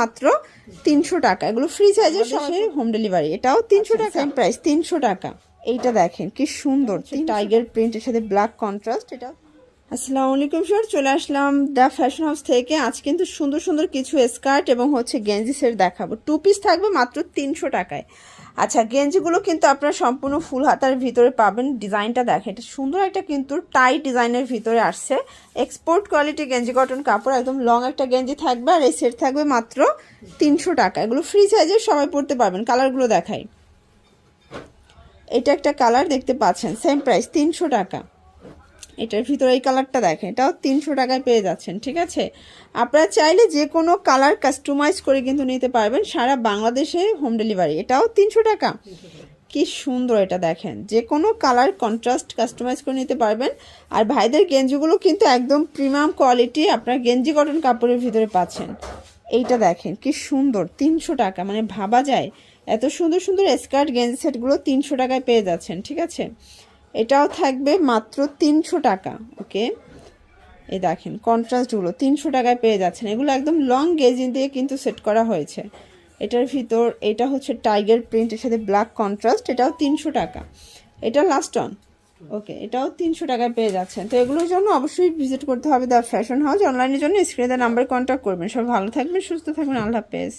মাত্র তিনশো টাকা। এগুলো ফ্রি সাইজের সঙ্গে হোম ডেলিভারি এটাও তিনশো টাকা। সেম প্রাইস তিনশো টাকা। এইটা দেখেন কি সুন্দর। টাইগার প্রিন্টের সাথে ব্ল্যাক কন্ট্রাস্ট এটা আসসালামু আলাইকুম, স্যার। চলে আসলাম দ্য ফ্যাশন হাউস থেকে। আজ কিন্তু সুন্দর সুন্দর কিছু স্কার্ট এবং হচ্ছে গেঞ্জি সেট দেখাবো। টু পিস থাকবে মাত্র তিনশো টাকায়। আচ্ছা গেঞ্জিগুলো কিন্তু আপনারা সম্পূর্ণ ফুল হাতার ভিতরে পাবেন। ডিজাইনটা দেখেন, এটা সুন্দর একটা কিন্তু টাইট ডিজাইনের ভিতরে আসছে। এক্সপোর্ট কোয়ালিটি গেঞ্জি কটন কাপড়, একদম লং একটা গেঞ্জি থাকবে আর এই সেট থাকবে মাত্র তিনশো টাকা। এগুলো ফ্রি সাইজের সবাই পড়তে পারবেন কালারগুলো দেখাই। এটা একটা কালার দেখতে পাচ্ছেন সেম প্রাইস তিনশো টাকা। এটার ভিতরে এই কালারটা দেখেন, এটাও তিনশো টাকায় পেয়ে যাচ্ছেন, ঠিক আছে? আপনারা চাইলে যে কোনো কালার কাস্টমাইজ করে কিন্তু নিতে পারবেন সারা বাংলাদেশে হোম ডেলিভারি এটাও তিনশো টাকা। কি সুন্দর এটা দেখেন, যে কোনো কালার কন্ট্রাস্ট কাস্টমাইজ করে নিতে পারবেন। আর ভাইদের গেঞ্জিগুলো কিন্তু একদম প্রিমিয়াম কোয়ালিটি আপনার গেঞ্জি কটন কাপড়ের ভিতরে পাচ্ছেন। এইটা দেখেন, কি সুন্দর, তিনশো টাকা মানে ভাবা যায়। এত সুন্দর সুন্দর স্কার্ট গেঞ্জি সেটগুলো তিনশো টাকায় পেয়ে যাচ্ছেন, ঠিক আছে? এটাও থাকবে মাত্র তিনশো টাকা, ওকে? এই দেখেন, কন্ট্রাস্টগুলো তিনশো টাকায় পেয়ে যাচ্ছেন। এগুলো একদম লং গেজিং দিয়ে কিন্তু সেট করা হয়েছে। এটার ভিতর, এটা হচ্ছে টাইগার প্রিন্টের সাথে ব্ল্যাক কন্ট্রাস্ট এটাও তিনশো টাকা। এটা লাস্ট অন ওকে? এটাও তিনশো টাকায় পেয়ে যাচ্ছেন। তো এগুলোর জন্য অবশ্যই ভিজিট করতে হবে দ্য ফ্যাশন হাউস অনলাইনের জন্য স্ক্রিনে নাম্বারে কন্ট্যাক্ট করবেন। সব ভালো থাকবেন, সুস্থ থাকবেন। আল্লাহ হাফেজ।